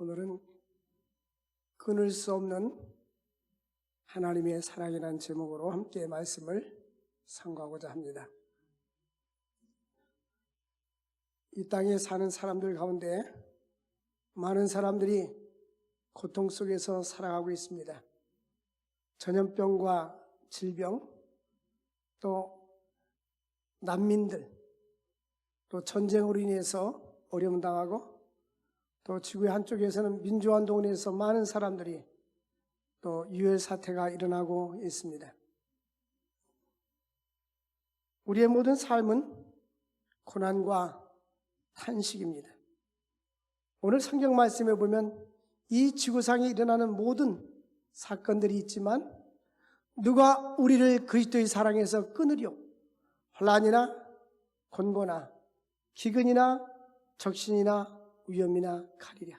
오늘은 끊을 수 없는 하나님의 사랑이라는 제목으로 함께 말씀을 상고하고자 합니다. 이 땅에 사는 사람들 가운데 많은 사람들이 고통 속에서 살아가고 있습니다. 전염병과 질병, 또 난민들, 또 전쟁으로 인해서 어려움 당하고 또 지구의 한쪽에서는 민주화운동으로 인해서 많은 사람들이 또 유혈 사태가 일어나고 있습니다. 우리의 모든 삶은 고난과 탄식입니다. 오늘 성경 말씀에 보면 이 지구상에 일어나는 모든 사건들이 있지만 누가 우리를 그리스도의 사랑에서 끊으려 혼란이나 곤고나 기근이나 적신이나 위험이나 칼이랴.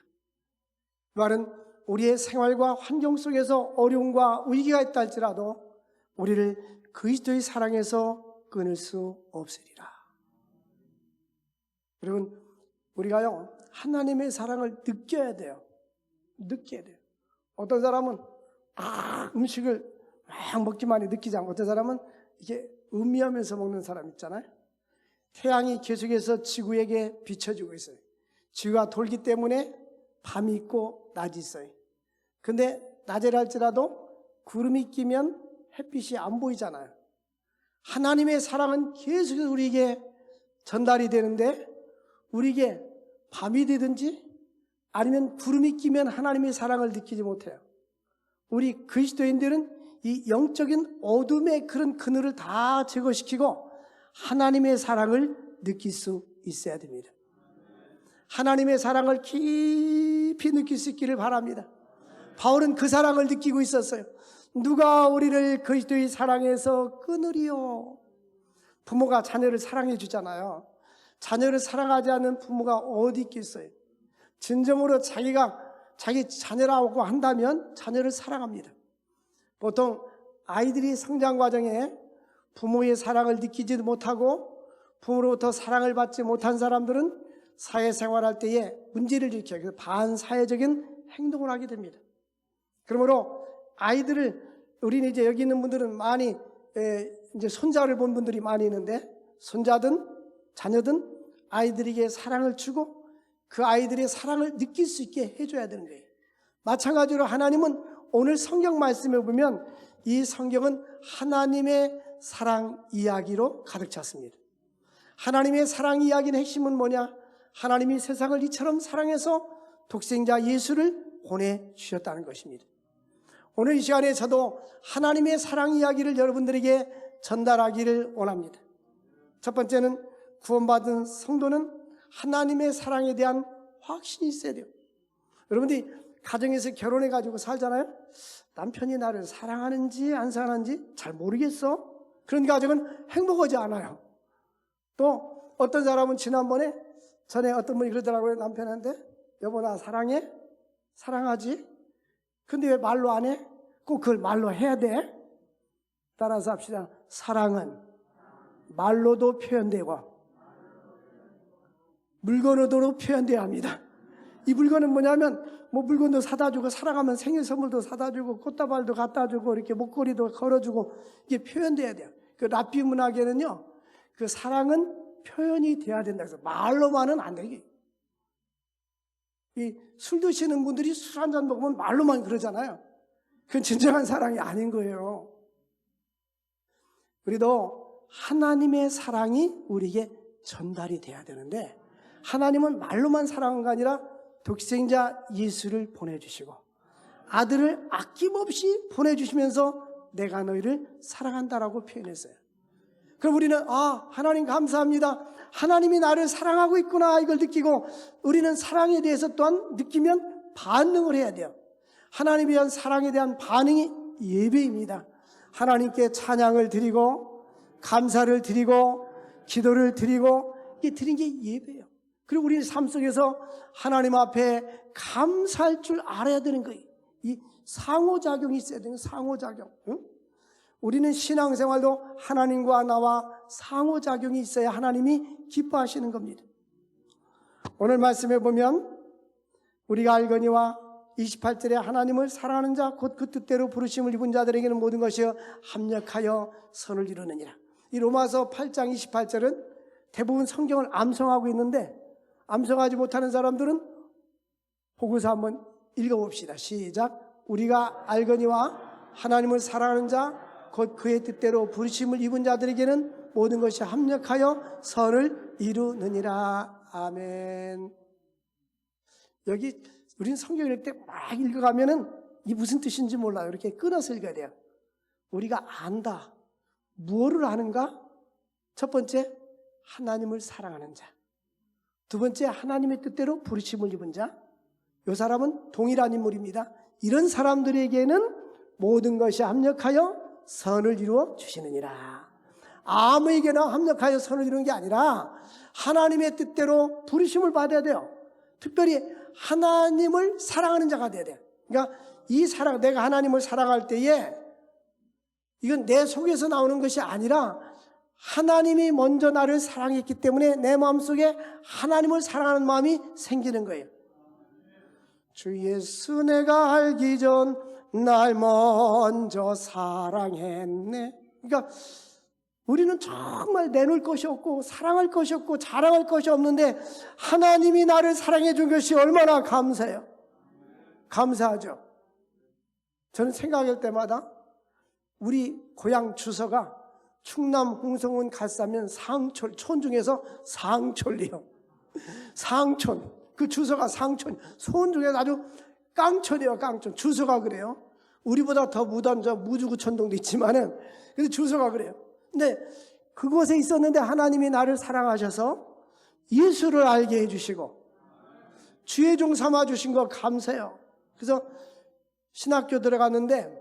그 말은 우리의 생활과 환경 속에서 어려움과 위기가 있다 할지라도 우리를 그리스도의 사랑에서 끊을 수 없으리라. 여러분, 우리가요, 하나님의 사랑을 느껴야 돼요. 느껴야 돼요. 어떤 사람은, 아, 음식을 막 먹기만 해 느끼지 않고, 어떤 사람은 이게 음미하면서 먹는 사람 있잖아요. 태양이 계속해서 지구에게 비춰주고 있어요. 지구가 돌기 때문에 밤이 있고 낮이 있어요. 근데 낮에라 할지라도 구름이 끼면 햇빛이 안 보이잖아요. 하나님의 사랑은 계속해서 우리에게 전달이 되는데 우리에게 밤이 되든지 아니면 구름이 끼면 하나님의 사랑을 느끼지 못해요. 우리 그리스도인들은 이 영적인 어둠의 그런 그늘을 다 제거시키고 하나님의 사랑을 느낄 수 있어야 됩니다. 하나님의 사랑을 깊이 느낄 수 있기를 바랍니다. 바울은 그 사랑을 느끼고 있었어요. 누가 우리를 그리스도의 사랑에서 끊으리요? 부모가 자녀를 사랑해 주잖아요. 자녀를 사랑하지 않는 부모가 어디 있겠어요? 진정으로 자기가 자기 자녀라고 한다면 자녀를 사랑합니다. 보통 아이들이 성장 과정에 부모의 사랑을 느끼지 못하고 부모로부터 사랑을 받지 못한 사람들은 사회생활할 때에 문제를 일으켜요. 그래서 반사회적인 행동을 하게 됩니다. 그러므로 아이들을 우리는 이제 여기 있는 분들은 많이 에, 이제 손자를 본 분들이 많이 있는데 손자든 자녀든 아이들에게 사랑을 주고 그 아이들의 사랑을 느낄 수 있게 해줘야 되는 거예요. 마찬가지로 하나님은 오늘 성경 말씀에 보면 이 성경은 하나님의 사랑 이야기로 가득 찼습니다. 하나님의 사랑 이야기의 핵심은 뭐냐? 하나님이 세상을 이처럼 사랑해서 독생자 예수를 보내주셨다는 것입니다. 오늘 이 시간에 저도 하나님의 사랑 이야기를 여러분들에게 전달하기를 원합니다. 첫 번째는 구원받은 성도는 하나님의 사랑에 대한 확신이 있어야 돼요. 여러분들이 가정에서 결혼해가지고 살잖아요? 남편이 나를 사랑하는지 안 사랑하는지 잘 모르겠어? 그런 가정은 행복하지 않아요. 또 어떤 사람은 지난번에 전에 어떤 분이 그러더라고요. 남편한테 여보 나 사랑해? 사랑하지? 근데 왜 말로 안 해? 꼭 그걸 말로 해야 돼? 따라서 합시다. 사랑은 말로도 표현되고 물건으로도 표현돼야 합니다. 이 물건은 뭐냐면 뭐 물건도 사다 주고 사랑하면 생일 선물도 사다 주고 꽃다발도 갖다 주고 이렇게 목걸이도 걸어 주고 이게 표현돼야 돼요. 그 라삐 문학에는요. 그 사랑은 표현이 돼야 된다 그래서 말로만은 안 되게. 이 술 드시는 분들이 술 한 잔 먹으면 말로만 그러잖아요. 그건 진정한 사랑이 아닌 거예요. 우리도 하나님의 사랑이 우리에게 전달이 돼야 되는데 하나님은 말로만 사랑한 게 아니라 독생자 예수를 보내주시고 아들을 아낌없이 보내주시면서 내가 너희를 사랑한다라고 표현했어요. 그럼 우리는 아 하나님 감사합니다. 하나님이 나를 사랑하고 있구나 이걸 느끼고 우리는 사랑에 대해서 또한 느끼면 반응을 해야 돼요. 하나님에 대한 사랑에 대한 반응이 예배입니다. 하나님께 찬양을 드리고 감사를 드리고 기도를 드리고 이게 드린 게 예배예요. 그리고 우리 삶 속에서 하나님 앞에 감사할 줄 알아야 되는 거예요. 이 상호작용이 있어야 되는 상호작용. 응? 우리는 신앙생활도 하나님과 나와 상호작용이 있어야 하나님이 기뻐하시는 겁니다. 오늘 말씀에 보면 우리가 알거니와 28절에 하나님을 사랑하는 자 곧 그 뜻대로 부르심을 입은 자들에게는 모든 것이 합력하여 선을 이루느니라. 이 로마서 8장 28절은 대부분 성경을 암송하고 있는데 암송하지 못하는 사람들은 보고서 한번 읽어봅시다. 시작. 우리가 알거니와 하나님을 사랑하는 자 곧 그의 뜻대로 부르심을 입은 자들에게는 모든 것이 합력하여 선을 이루느니라. 아멘. 여기 우리는 성경 읽을 때 막 읽어가면은 이 무슨 뜻인지 몰라요. 이렇게 끊어서 읽어야 돼요. 우리가 안다. 무엇을 아는가? 첫 번째, 하나님을 사랑하는 자. 두 번째, 하나님의 뜻대로 부르심을 입은 자. 이 사람은 동일한 인물입니다. 이런 사람들에게는 모든 것이 합력하여 선을 이루어 주시느니라. 아무에게나 합력하여 선을 이루는 게 아니라 하나님의 뜻대로 부르심을 받아야 돼요. 특별히 하나님을 사랑하는 자가 돼야 돼요. 그러니까 이 사랑, 내가 하나님을 사랑할 때에 이건 내 속에서 나오는 것이 아니라 하나님이 먼저 나를 사랑했기 때문에 내 마음속에 하나님을 사랑하는 마음이 생기는 거예요. 주 예수 내가 알기 전 날 먼저 사랑했네. 그러니까 우리는 정말 내놓을 것이 없고 사랑할 것이 없고 자랑할 것이 없는데 하나님이 나를 사랑해 준 것이 얼마나 감사해요. 감사하죠. 저는 생각할 때마다 우리 고향 주소가 충남 홍성군 갈사면 상촌 촌 중에서 상촌이요. 상촌 그 주소가 상촌 손 중에 아주 깡촌이에요 깡촌 주소가 그래요. 우리보다 더저 무주구천동도 있지만은 근데 주소가 그래요. 근데 그곳에 있었는데 하나님이 나를 사랑하셔서 예수를 알게 해주시고 주의 종 삼아 주신 거 감사해요. 그래서 신학교 들어갔는데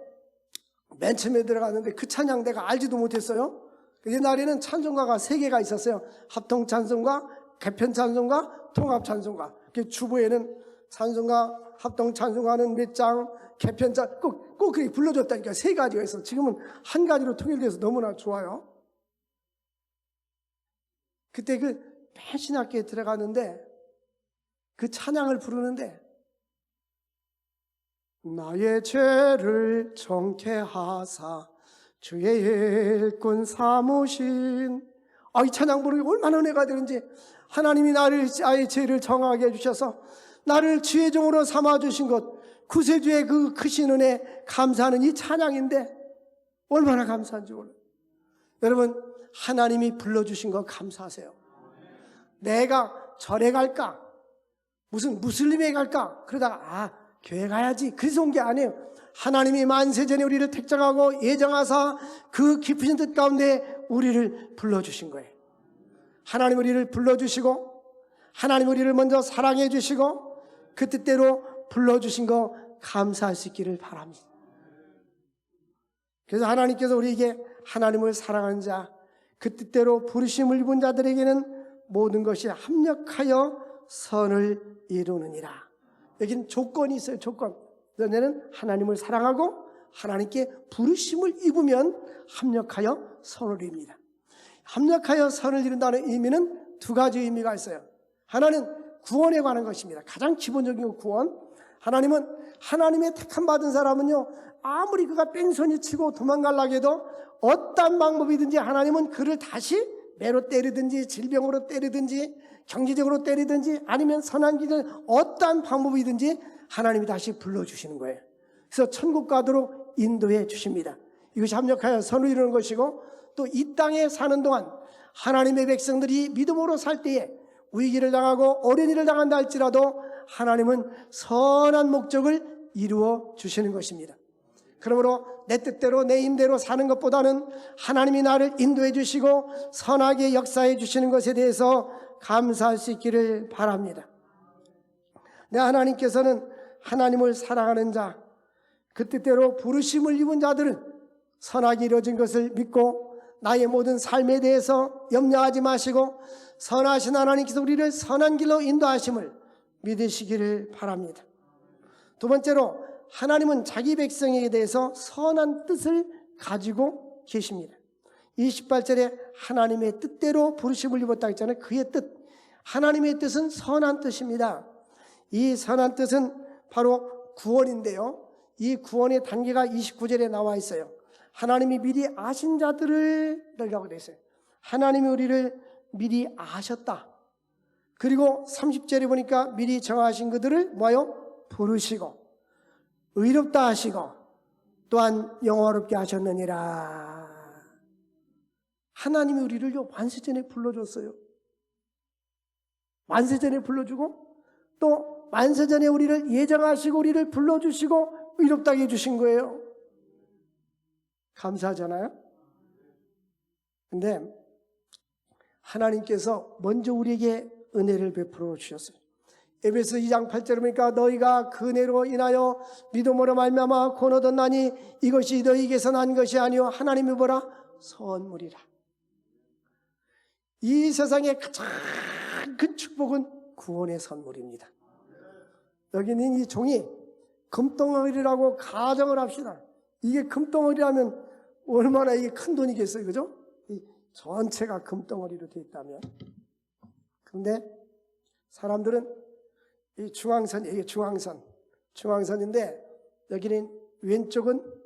맨 처음에 들어갔는데 그 찬양 내가 알지도 못했어요. 그 옛날에는 찬송가가 세 개가 있었어요. 합통 찬송가, 개편 찬송가, 통합 찬송가. 그 주부에는 찬송가, 합동 찬송가는 몇 장, 개편 찬, 꼭, 꼭 그렇게 불러줬다니까 세 가지가 있어. 지금은 한 가지로 통일돼서 너무나 좋아요. 그때 그 맨 신학교에 들어갔는데 그 찬양을 부르는데 나의 죄를 정케하사 주의 일꾼 삼으신 아, 이 찬양 부르기 얼마나 은혜가 되는지 하나님이 나를 아의 죄를 정하게 해주셔서 나를 주의 종으로 삼아 주신 것 구세주의 그 크신 은혜 감사하는 이 찬양인데 얼마나 감사한지 몰라요 여러분 하나님이 불러주신 거 감사하세요 내가 절에 갈까 무슨 무슬림에 갈까 그러다가 아 교회 가야지. 그래서 온 게 아니에요. 하나님이 만세전에 우리를 택정하고 예정하사 그 깊으신 뜻 가운데 우리를 불러주신 거예요. 하나님 우리를 불러주시고 하나님 우리를 먼저 사랑해 주시고 그 뜻대로 불러주신 거 감사할 수 있기를 바랍니다. 그래서 하나님께서 우리에게 하나님을 사랑하는 자, 그 뜻대로 부르심을 입은 자들에게는 모든 것이 합력하여 선을 이루느니라. 여기는 조건이 있어요, 조건. 너네는 하나님을 사랑하고 하나님께 부르심을 입으면 합력하여 선을 이룹니다. 합력하여 선을 이룬다는 의미는 두 가지 의미가 있어요. 하나는 구원에 관한 것입니다. 가장 기본적인 구원. 하나님은 하나님의 택함 받은 사람은요, 아무리 그가 뺑소니 치고 도망가려고 해도 어떤 방법이든지 하나님은 그를 다시 매로 때리든지 질병으로 때리든지 경제적으로 때리든지 아니면 선한 길을 어떠한 방법이든지 하나님이 다시 불러주시는 거예요. 그래서 천국 가도록 인도해 주십니다. 이것이 합력하여 선을 이루는 것이고 또 이 땅에 사는 동안 하나님의 백성들이 믿음으로 살 때에 위기를 당하고 어려운 당한다 할지라도 하나님은 선한 목적을 이루어 주시는 것입니다. 그러므로 내 뜻대로 내 힘대로 사는 것보다는 하나님이 나를 인도해 주시고 선하게 역사해 주시는 것에 대해서 감사할 수 있기를 바랍니다. 내 하나님께서는 하나님을 사랑하는 자, 그 뜻대로 부르심을 입은 자들은 선하게 이루어진 것을 믿고 나의 모든 삶에 대해서 염려하지 마시고 선하신 하나님께서 우리를 선한 길로 인도하심을 믿으시기를 바랍니다. 두 번째로 하나님은 자기 백성에게 대해서 선한 뜻을 가지고 계십니다. 28절에 하나님의 뜻대로 부르심을 입었다 했잖아요. 그의 뜻. 하나님의 뜻은 선한 뜻입니다. 이 선한 뜻은 바로 구원인데요. 이 구원의 단계가 29절에 나와 있어요. 하나님이 미리 아신 자들을 라고 되어 있어요. 하나님이 우리를 미리 아셨다. 그리고 30절에 보니까 미리 정하신 그들을 뭐요? 부르시고 의롭다 하시고 또한 영화롭게 하셨느니라. 하나님이 우리를 만세전에 불러줬어요. 만세전에 불러주고 또 만세전에 우리를 예정하시고 우리를 불러주시고 의롭다게 해주신 거예요. 감사하잖아요. 근데 하나님께서 먼저 우리에게 은혜를 베풀어 주셨어요. 에베소 2장 8절에 보니까 너희가 그 은혜로 인하여 믿음으로 말미암아 곧 얻었나니 이것이 너희에게서 난 것이 아니요 하나님이 뭐라 선물이라. 이 세상의 가장 큰 축복은 구원의 선물입니다. 여기 는 이 종이 금덩어리라고 가정을 합시다. 이게 금덩어리라면 얼마나 이게 큰 돈이겠어요, 그죠? 이 전체가 금덩어리로 되어 있다면. 그런데 사람들은 이 중앙선, 이게 중앙선, 중앙선인데 여기는 왼쪽은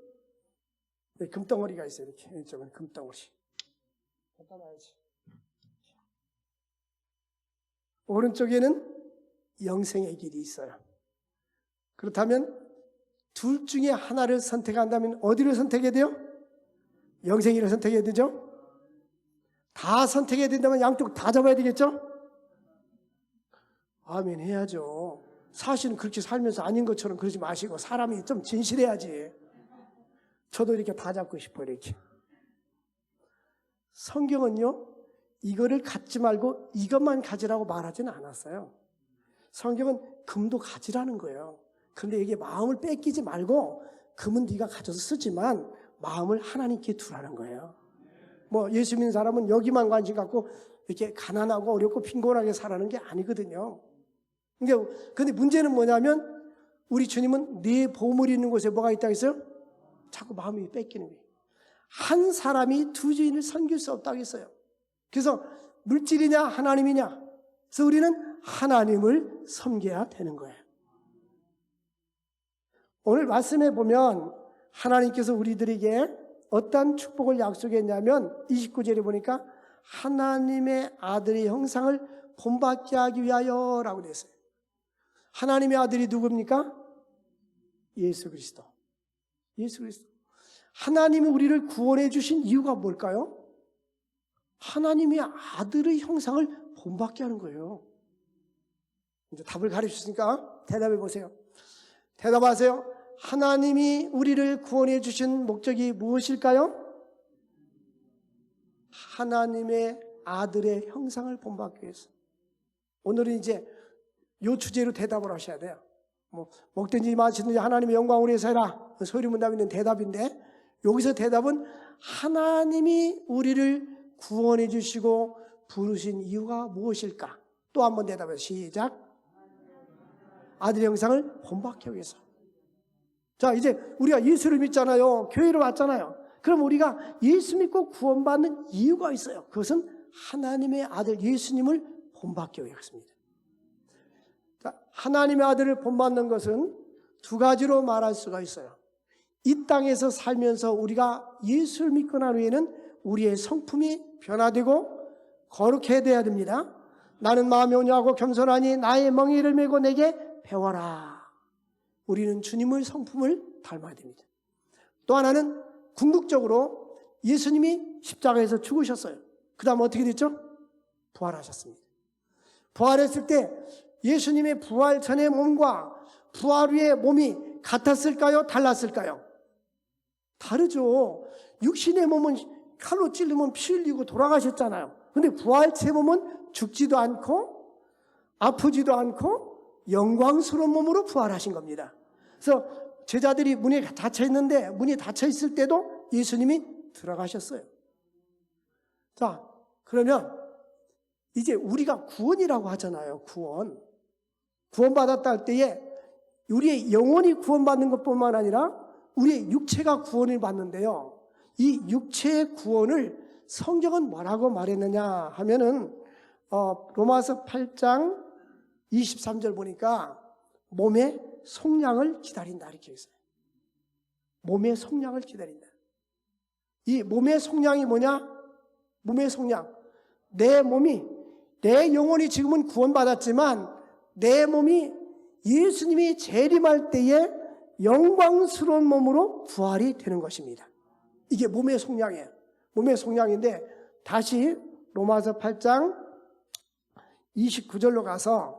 금덩어리가 있어요. 이렇게 왼쪽은 금덩어리. 갖다 놔야지. 오른쪽에는 영생의 길이 있어요. 그렇다면 둘 중에 하나를 선택한다면 어디를 선택해야 돼요? 영생이를 선택해야 되죠? 다 선택해야 된다면 양쪽 다 잡아야 되겠죠? 아멘 해야죠. 사실은 그렇게 살면서 아닌 것처럼 그러지 마시고 사람이 좀 진실해야지. 저도 이렇게 다 잡고 싶어요, 이렇게. 성경은요, 이거를 갖지 말고 이것만 가지라고 말하지는 않았어요. 성경은 금도 가지라는 거예요. 근데 이게 마음을 뺏기지 말고 금은 네가 가져서 쓰지만 마음을 하나님께 두라는 거예요. 뭐 예수 믿는 사람은 여기만 관심 갖고 이렇게 가난하고 어렵고 빈곤하게 살아는 게 아니거든요. 근데, 근데 문제는 뭐냐면 우리 주님은 네 보물이 있는 곳에 뭐가 있다 했어요? 자꾸 마음이 뺏기는 거예요. 한 사람이 두 주인을 섬길 수 없다고 했어요. 그래서 물질이냐 하나님이냐. 그래서 우리는 하나님을 섬겨야 되는 거예요. 오늘 말씀해 보면 하나님께서 우리들에게 어떤 축복을 약속했냐면 29절에 보니까 하나님의 아들의 형상을 본받게 하기 위하여 라고 되어 있어요. 하나님의 아들이 누굽니까? 예수 그리스도. 예수 그리스도. 하나님이 우리를 구원해 주신 이유가 뭘까요? 하나님의 아들의 형상을 본받게 하는 거예요. 이제 답을 가르치셨으니까 대답해 보세요. 대답하세요. 하나님이 우리를 구원해 주신 목적이 무엇일까요? 하나님의 아들의 형상을 본받기 위해서. 오늘은 이제 요 주제로 대답을 하셔야 돼요. 뭐 먹든지 마시든지 하나님의 영광을 위해서 해라. 소리 문답 있는 대답인데 여기서 대답은 하나님이 우리를 구원해 주시고 부르신 이유가 무엇일까? 또 한 번 대답해 시작. 아들의 형상을 본받기 위해서. 자, 이제 우리가 예수를 믿잖아요. 교회로 왔잖아요. 그럼 우리가 예수 믿고 구원받는 이유가 있어요. 그것은 하나님의 아들 예수님을 본받기 위해서입니다. 자, 하나님의 아들을 본받는 것은 두 가지로 말할 수가 있어요. 이 땅에서 살면서 우리가 예수를 믿고 난 후에는 우리의 성품이 변화되고 거룩해야 됩니다. 나는 마음이 온유하고 겸손하니 나의 멍에를 메고 내게 배워라. 우리는 주님의 성품을 닮아야 됩니다. 또 하나는 궁극적으로 예수님이 십자가에서 죽으셨어요. 그 다음 어떻게 됐죠? 부활하셨습니다. 부활했을 때 예수님의 부활 전의 몸과 부활 후의 몸이 같았을까요? 달랐을까요? 다르죠. 육신의 몸은 칼로 찔리면 피 흘리고 돌아가셨잖아요. 근데 부활체 몸은 죽지도 않고 아프지도 않고 영광스러운 몸으로 부활하신 겁니다. 그래서 제자들이 문이 닫혀 있는데 문이 닫혀 있을 때도 예수님이 들어가셨어요. 자, 그러면 이제 우리가 구원이라고 하잖아요. 구원. 구원받았다 할 때에 우리의 영혼이 구원받는 것뿐만 아니라 우리의 육체가 구원을 받는데요. 이 육체의 구원을 성경은 뭐라고 말했느냐 하면은 어, 로마서 8장 23절 보니까 몸의 속량을 기다린다 이렇게 있어요. 몸의 속량을 기다린다. 이 몸의 속량이 뭐냐? 몸의 속량. 내 몸이 내 영혼이 지금은 구원받았지만 내 몸이 예수님이 재림할 때에 영광스러운 몸으로 부활이 되는 것입니다. 이게 몸의 속량이에요. 몸의 속량인데 다시 로마서 8장 29절로 가서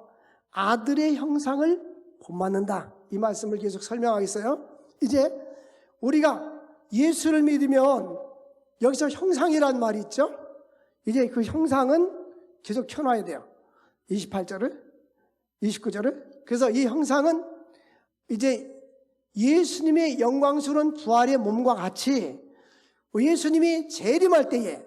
아들의 형상을 본받는다. 이 말씀을 계속 설명하겠어요. 이제 우리가 예수를 믿으면 여기서 형상이란 말이 있죠. 이제 그 형상은 계속 켜놔야 돼요. 28절을, 29절을. 그래서 이 형상은 이제 예수님의 영광스러운 부활의 몸과 같이 예수님이 재림할 때에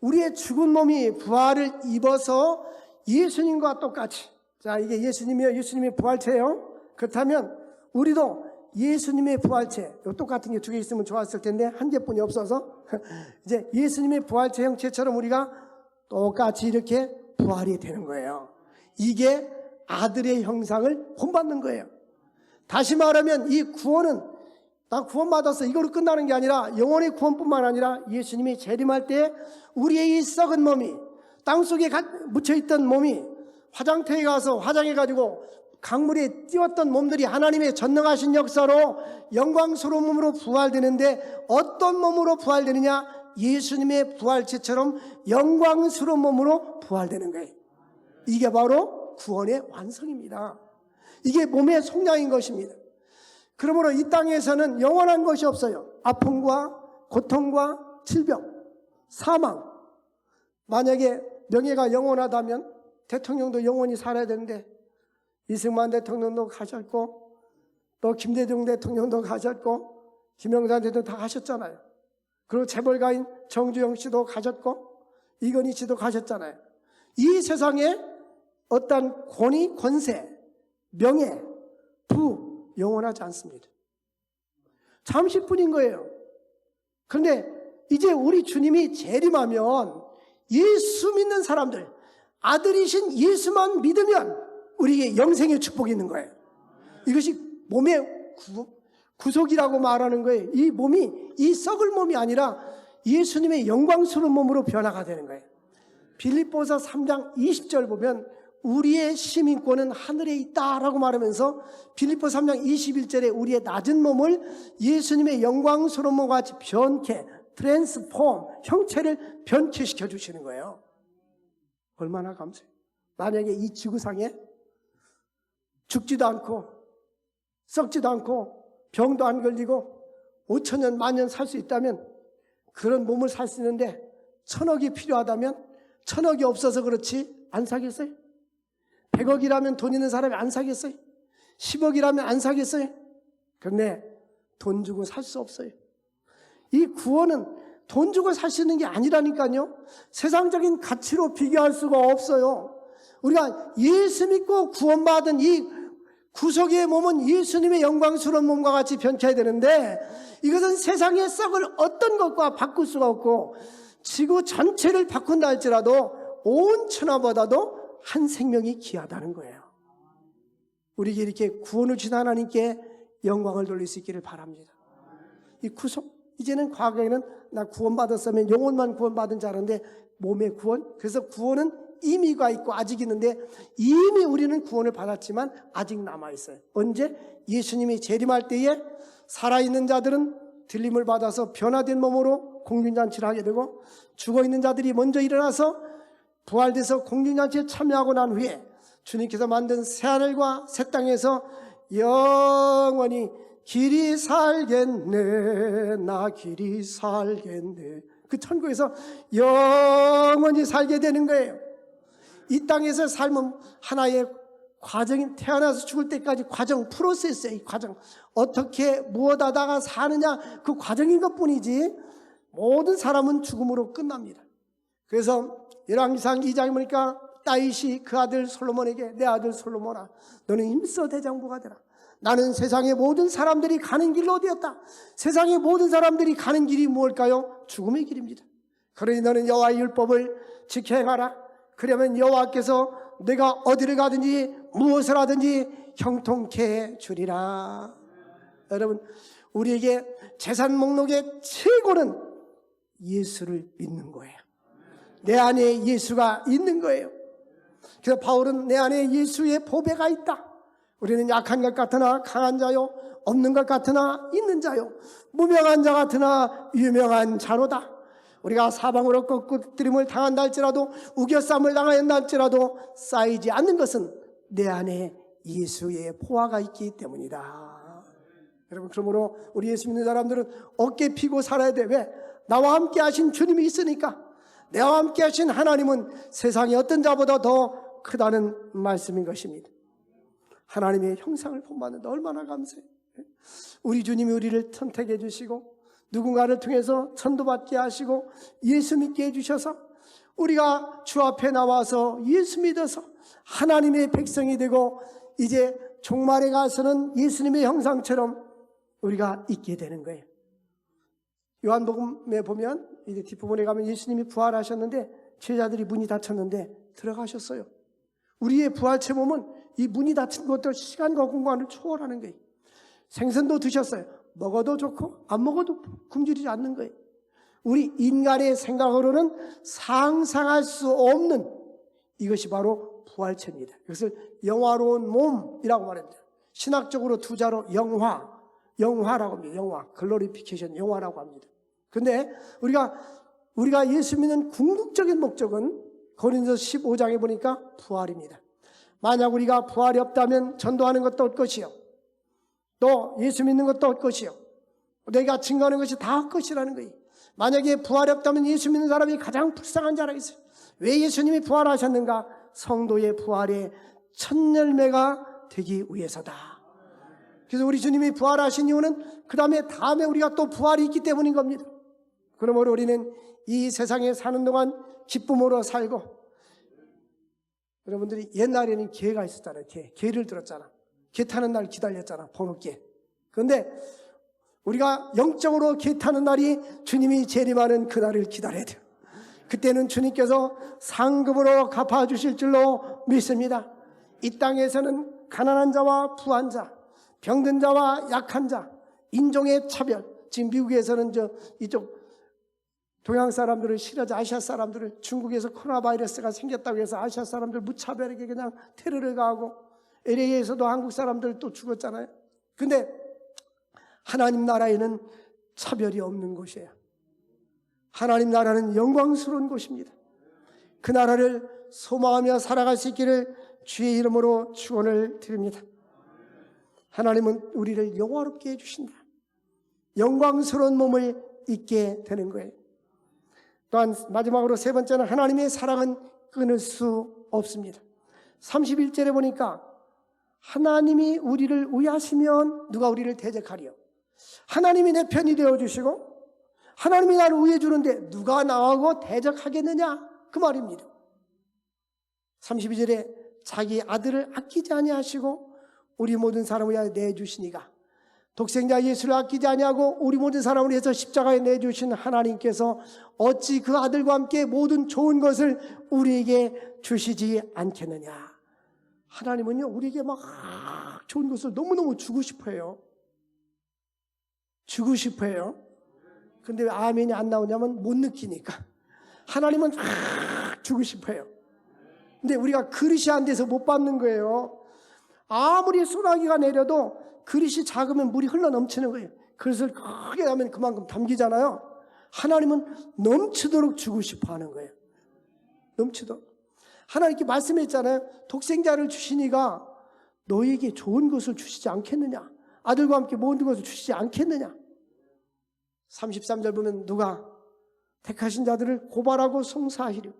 우리의 죽은 몸이 부활을 입어서 예수님과 똑같이 자 이게 예수님이요 예수님의 부활체예요. 그렇다면 우리도 예수님의 부활체 요 똑같은 게 두 개 있으면 좋았을 텐데 한 개뿐이 없어서 이제 예수님의 부활체 형체처럼 우리가 똑같이 이렇게 부활이 되는 거예요. 이게 아들의 형상을 본받는 거예요. 다시 말하면 이 구원은 나 구원받았어 이거로 끝나는 게 아니라 영원의 구원뿐만 아니라 예수님이 재림할 때 우리의 이 썩은 몸이 땅속에 묻혀있던 몸이 화장터에 가서 화장해가지고 강물에 띄웠던 몸들이 하나님의 전능하신 역사로 영광스러운 몸으로 부활되는데 어떤 몸으로 부활되느냐 예수님의 부활체처럼 영광스러운 몸으로 부활되는 거예요 이게 바로 구원의 완성입니다 이게 몸의 속량인 것입니다 그러므로 이 땅에서는 영원한 것이 없어요. 아픔과 고통과 질병, 사망. 만약에 명예가 영원하다면 대통령도 영원히 살아야 되는데 이승만 대통령도 가셨고 또 김대중 대통령도 가셨고 김영삼 대통령 다 가셨잖아요. 그리고 재벌가인 정주영 씨도 가셨고 이건희 씨도 가셨잖아요. 이 세상에 어떤 권위, 권세, 명예, 부, 영원하지 않습니다. 잠시뿐인 거예요. 그런데 이제 우리 주님이 재림하면 예수 믿는 사람들, 아들이신 예수만 믿으면 우리에게 영생의 축복이 있는 거예요. 이것이 몸의 구, 구속이라고 말하는 거예요. 이 몸이 이 썩을 몸이 아니라 예수님의 영광스러운 몸으로 변화가 되는 거예요. 빌립보서 3장 20절 보면 우리의 시민권은 하늘에 있다라고 말하면서 빌립보 3장 21절에 우리의 낮은 몸을 예수님의 영광스러운 몸과 같이 변케, 트랜스폼, 형체를 변케시켜 주시는 거예요. 얼마나 감사해요. 만약에 이 지구상에 죽지도 않고 썩지도 않고 병도 안 걸리고 5천 년, 만년 살 수 있다면 그런 몸을 살 수 있는데 천억이 필요하다면 천억이 없어서 그렇지 안 사겠어요? 100억이라면 돈 있는 사람이 안 사겠어요? 10억이라면 안 사겠어요? 그런데 돈 주고 살 수 없어요. 이 구원은 돈 주고 살 수 있는 게 아니라니까요. 세상적인 가치로 비교할 수가 없어요. 우리가 예수 믿고 구원받은 이 구속의 몸은 예수님의 영광스러운 몸과 같이 변해야 되는데 이것은 세상의 썩을 어떤 것과 바꿀 수가 없고 지구 전체를 바꾼다 할지라도 온 천하보다도 한 생명이 귀하다는 거예요. 우리에게 이렇게 구원을 주신 하나님께 영광을 돌릴 수 있기를 바랍니다. 이 구속, 이제는 과거에는 나 구원받았으면 영혼만 구원받은 줄 알았는데 몸의 구원? 그래서 구원은 의미가 있고 아직 있는데 이미 우리는 구원을 받았지만 아직 남아 있어요. 언제? 예수님이 재림할 때에 살아 있는 자들은 들림을 받아서 변화된 몸으로 공균잔치를 하게 되고 죽어 있는 자들이 먼저 일어나서 부활돼서 공중잔치에 참여하고 난 후에 주님께서 만든 새 하늘과 새 땅에서 영원히 길이 살겠네 나 길이 살겠네. 그 천국에서 영원히 살게 되는 거예요. 이 땅에서 삶은 하나의 과정이 태어나서 죽을 때까지 과정 프로세스의 과정. 어떻게 무엇 하다가 사느냐 그 과정인 것뿐이지 모든 사람은 죽음으로 끝납니다. 그래서 열왕기상 2장에 보니까 다윗이 그 아들 솔로몬에게 내 아들 솔로몬아 너는 임서 대장부가 되라 나는 세상의 모든 사람들이 가는 길로 어디였다 세상의 모든 사람들이 가는 길이 무엇일까요? 죽음의 길입니다 그러니 너는 여호와의 율법을 지켜 행하라 그러면 여호와께서 내가 어디를 가든지 무엇을 하든지 형통케 주리라. 여러분, 우리에게 재산 목록의 최고는 예수를 믿는 거예요. 내 안에 예수가 있는 거예요. 그래서 바울은 내 안에 예수의 보배가 있다. 우리는 약한 것 같으나 강한 자요, 없는 것 같으나 있는 자요, 무명한 자 같으나 유명한 자로다. 우리가 사방으로 꺾으림을 당한다 할지라도 우겨쌈을 당한다 할지라도 쌓이지 않는 것은 내 안에 예수의 포화가 있기 때문이다. 여러분 그러므로 우리 예수 믿는 사람들은 어깨 피고 살아야 돼. 왜? 나와 함께 하신 주님이 있으니까. 내와 함께 하신 하나님은 세상의 어떤 자보다 더 크다는 말씀인 것입니다. 하나님의 형상을 본받는다. 얼마나 감사해. 우리 주님이 우리를 선택해 주시고 누군가를 통해서 천도받게 하시고 예수 믿게 해주셔서 우리가 주 앞에 나와서 예수 믿어서 하나님의 백성이 되고 이제 종말에 가서는 예수님의 형상처럼 우리가 있게 되는 거예요. 요한복음에 보면 이제 뒷부분에 가면 예수님이 부활하셨는데 제자들이 문이 닫혔는데 들어가셨어요. 우리의 부활체 몸은 이 문이 닫힌 것도 시간과 공간을 초월하는 거예요. 생선도 드셨어요. 먹어도 좋고 안 먹어도 굶주리지 않는 거예요. 우리 인간의 생각으로는 상상할 수 없는 이것이 바로 부활체입니다. 이것을 영화로운 몸이라고 말합니다. 신학적으로 두 자로 영화, 영화라고 합니다. 영화, 글로리피케이션 영화라고 합니다. 근데 우리가 우리가 예수 믿는 궁극적인 목적은 고린도 15장에 보니까 부활입니다. 만약 우리가 부활이 없다면 전도하는 것도 헛것이요. 또 예수 믿는 것도 헛것이요. 내가 증거하는 것이 다 헛 것이라는 거예요. 만약에 부활이 없다면 예수 믿는 사람이 가장 불쌍한 자라 있어요. 왜 예수님이 부활하셨는가? 성도의 부활의 첫 열매가 되기 위해서다. 그래서 우리 주님이 부활하신 이유는 그 다음에 다음에 우리가 또 부활이 있기 때문인 겁니다. 그러므로 우리는 이 세상에 사는 동안 기쁨으로 살고 여러분들이 옛날에는 개가 있었잖아요. 개. 개를 들었잖아. 개 타는 날 기다렸잖아. 번호개. 그런데 우리가 영적으로 개 타는 날이 주님이 재림하는 그날을 기다려야 돼요. 그때는 주님께서 상급으로 갚아주실 줄로 믿습니다. 이 땅에서는 가난한 자와 부한 자, 병든 자와 약한 자, 인종의 차별. 지금 미국에서는 저 이쪽 동양 사람들을 싫어하지 아시아 사람들을 중국에서 코로나 바이러스가 생겼다고 해서 아시아 사람들 무차별하게 그냥 테러를 가하고 LA에서도 한국 사람들 또 죽었잖아요. 근데 하나님 나라에는 차별이 없는 곳이에요. 하나님 나라는 영광스러운 곳입니다. 그 나라를 소망하며 살아갈 수 있기를 주의 이름으로 축원을 드립니다. 하나님은 우리를 영화롭게 해주신다. 영광스러운 몸을 잊게 되는 거예요. 또한 마지막으로 세 번째는 하나님의 사랑은 끊을 수 없습니다. 31절에 보니까 하나님이 우리를 위하시면 누가 우리를 대적하리요? 하나님이 내 편이 되어 주시고 하나님이 나를 위해 주는데 누가 나하고 대적하겠느냐? 그 말입니다. 32절에 자기 아들을 아끼지 아니하시고 우리 모든 사람을 위하여 내주시니가 독생자 예수를 아끼지 아니하고 우리 모든 사람을 위해서 십자가에 내주신 하나님께서 어찌 그 아들과 함께 모든 좋은 것을 우리에게 주시지 않겠느냐. 하나님은요, 우리에게 막 좋은 것을 너무너무 주고 싶어요. 주고 싶어요. 근데 왜 아멘이 안 나오냐면 못 느끼니까. 하나님은 막 주고 싶어요. 근데 우리가 그릇이 안 돼서 못 받는 거예요. 아무리 소나기가 내려도 그릇이 작으면 물이 흘러 넘치는 거예요. 그릇을 크게 하면 그만큼 담기잖아요. 하나님은 넘치도록 주고 싶어 하는 거예요. 넘치도록. 하나님께 말씀했잖아요. 독생자를 주시니가 너에게 좋은 것을 주시지 않겠느냐? 아들과 함께 모든 것을 주시지 않겠느냐? 33절 보면 누가 택하신 자들을 고발하고 송사하시려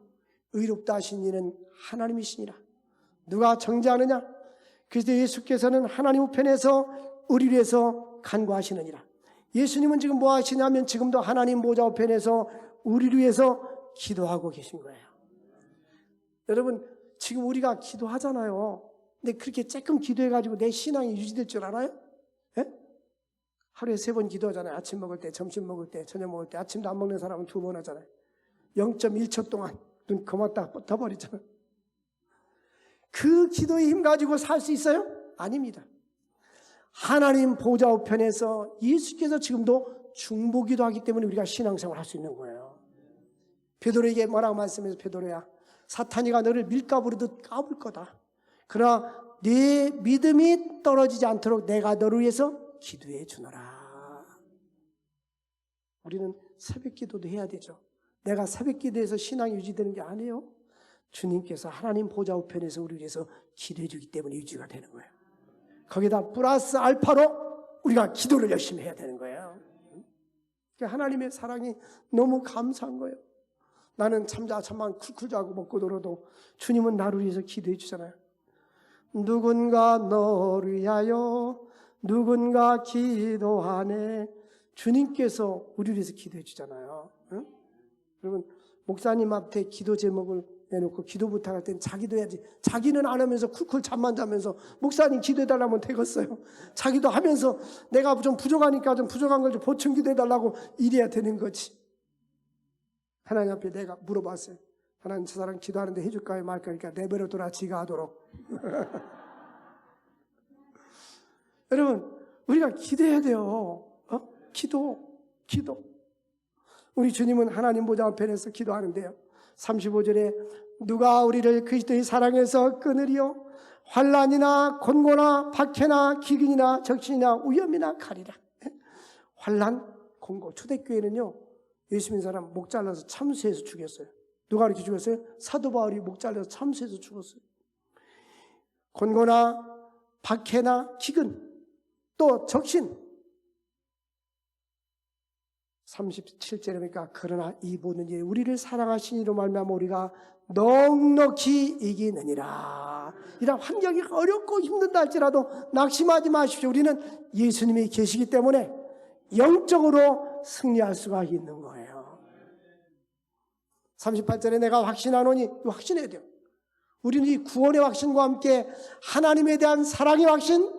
의롭다 하신 이는 하나님이시니라. 누가 정죄하느냐? 그리스도 예수께서는 하나님 우편에서 우리를 위해서 간구하시느니라. 예수님은 지금 뭐 하시냐면 지금도 하나님 보좌 우편에서 우리를 위해서 기도하고 계신 거예요. 여러분, 지금 우리가 기도하잖아요. 근데 그렇게 조금 기도해가지고 내 신앙이 유지될 줄 알아요? 예? 하루에 세 번 기도하잖아요. 아침 먹을 때, 점심 먹을 때, 저녁 먹을 때. 아침도 안 먹는 사람은 두 번 하잖아요. 0.1초 동안 눈 감았다 떠버리잖아요. 그 기도의 힘 가지고 살 수 있어요? 아닙니다. 하나님 보좌 우편에서 예수께서 지금도 중보기도 하기 때문에 우리가 신앙생활 할 수 있는 거예요. 베드로에게 뭐라고 말씀해서 베드로야 사탄이가 너를 밀가부르듯 까불 거다. 그러나 네 믿음이 떨어지지 않도록 내가 너를 위해서 기도해 주노라. 우리는 새벽 기도도 해야 되죠. 내가 새벽 기도해서 신앙이 유지되는 게 아니에요. 주님께서 하나님 보좌 우편에서 우리 위해서 기도해 주기 때문에 유지가 되는 거예요. 거기다 플러스 알파로 우리가 기도를 열심히 해야 되는 거예요. 그러니까 하나님의 사랑이 너무 감사한 거예요. 나는 참자 참만 쿨쿨 자고 먹고 놀아도 주님은 나를 위해서 기도해 주잖아요. 누군가 너를 위하여 누군가 기도하네. 주님께서 우리를 위해서 기도해 주잖아요. 응? 여러분 목사님 앞에 기도 제목을 내놓고 기도 부탁할 땐 자기도 해야지. 자기는 안 하면서 쿨쿨 잠만 자면서 목사님 기도해 달라면 되겠어요. 자기도 하면서 내가 좀 부족하니까 좀 부족한 걸 좀 보충 기도해 달라고 이래야 되는 거지. 하나님 앞에 내가 물어봤어요. 하나님 저 사람 기도하는데 해줄까요 말까요? 그러니까 내버려 둬라 지가 하도록. 여러분 우리가 기도해야 돼요. 어? 기도, 기도. 우리 주님은 하나님 보좌 앞에서 기도하는데요. 35절에 누가 우리를 그리스도의 사랑에서 끊으리요 환란이나 곤고나 박해나 기근이나 적신이나 위험이나 가리라. 환란, 곤고. 초대교회는요. 예수 믿는 사람 목 잘라서 참수해서 죽였어요. 누가 이렇게 죽였어요? 사도 바울이 목 잘라서 참수해서 죽었어요. 곤고나 박해나 기근 또 적신 37절에 보니까 그러나 이보는 일 우리를 사랑하신 이로 말미암아 우리가 넉넉히 이기느니라. 이런 환경이 어렵고 힘든다 할지라도 낙심하지 마십시오. 우리는 예수님이 계시기 때문에 영적으로 승리할 수가 있는 거예요. 38절에 내가 확신하노니 확신해야 돼요. 우리는 이 구원의 확신과 함께 하나님에 대한 사랑의 확신,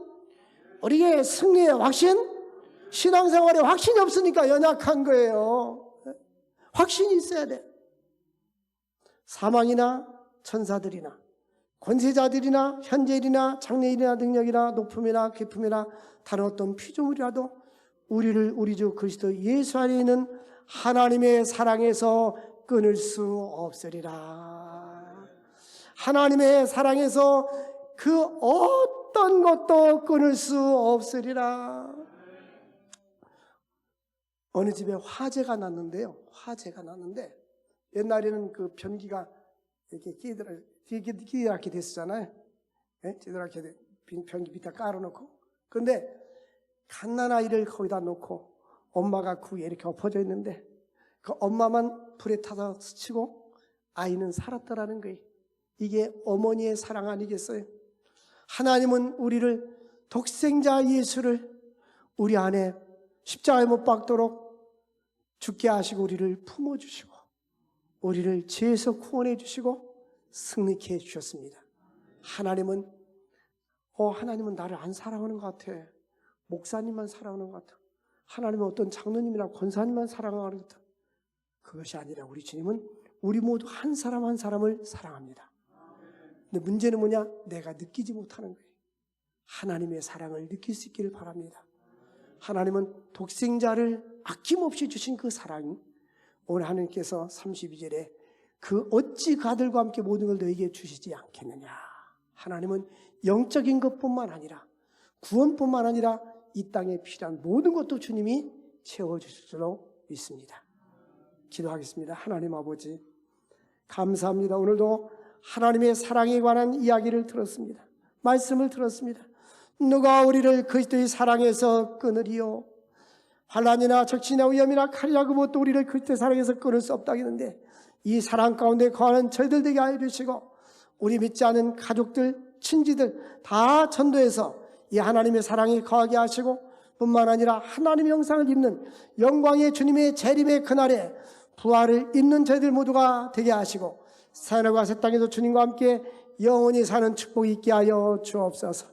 우리의 승리의 확신, 신앙생활에 확신이 없으니까 연약한 거예요. 확신이 있어야 돼. 사망이나 천사들이나 권세자들이나 현재일이나 장래일이나 능력이나 높음이나 깊음이나 다른 어떤 피조물이라도 우리를 우리 주 그리스도 예수 안에 있는 하나님의 사랑에서 끊을 수 없으리라. 하나님의 사랑에서 그 어떤 것도 끊을 수 없으리라. 어느 집에 화재가 났는데요. 화재가 났는데 옛날에는 그 변기가 이렇게 끼들어 끼들게 됐었잖아요. 예? 끼들게 변기 밑에 깔아놓고. 근데 갓난아이를 거기다 놓고 엄마가 그 위에 이렇게 엎어져 있는데 그 엄마만 불에 타서 스치고 아이는 살았다라는 거예요. 이게 어머니의 사랑 아니겠어요? 하나님은 우리를 독생자 예수를 우리 안에 십자가에 못 박도록 죽게 하시고 우리를 품어 주시고 우리를 죄에서 구원해 주시고 승리케 해 주셨습니다. 하나님은 어 하나님은 나를 안 사랑하는 것 같아. 목사님만 사랑하는 것 같아. 하나님은 어떤 장로님이나 권사님만 사랑하는 것 같아. 그것이 아니라 우리 주님은 우리 모두 한 사람 한 사람을 사랑합니다. 근데 문제는 뭐냐? 내가 느끼지 못하는 거예요. 하나님의 사랑을 느낄 수 있기를 바랍니다. 하나님은 독생자를 아낌없이 주신 그 사랑, 오늘 하나님께서 32절에 그 어찌 그 아들과 함께 모든 걸 너에게 주시지 않겠느냐. 하나님은 영적인 것뿐만 아니라 구원뿐만 아니라 이 땅에 필요한 모든 것도 주님이 채워주실 줄로 믿습니다. 기도하겠습니다. 하나님 아버지, 감사합니다. 오늘도 하나님의 사랑에 관한 이야기를 들었습니다. 말씀을 들었습니다. 누가 우리를 그리스도의 사랑에서 끊으리요? 환란이나 적신이나 위험이나 칼이나 그 무엇도 우리를 그리스도의 사랑에서 끊을 수 없다겠는데 이 사랑 가운데 거하는 저희들 되게 하여 주시고 우리 믿지 않은 가족들, 친지들 다 전도해서 이 하나님의 사랑이 거하게 하시고 뿐만 아니라 하나님의 영상을 입는 영광의 주님의 재림의 그날에 부활을 입는 저희들 모두가 되게 하시고 사연과 새 땅에서 주님과 함께 영원히 사는 축복이 있게 하여 주옵소서.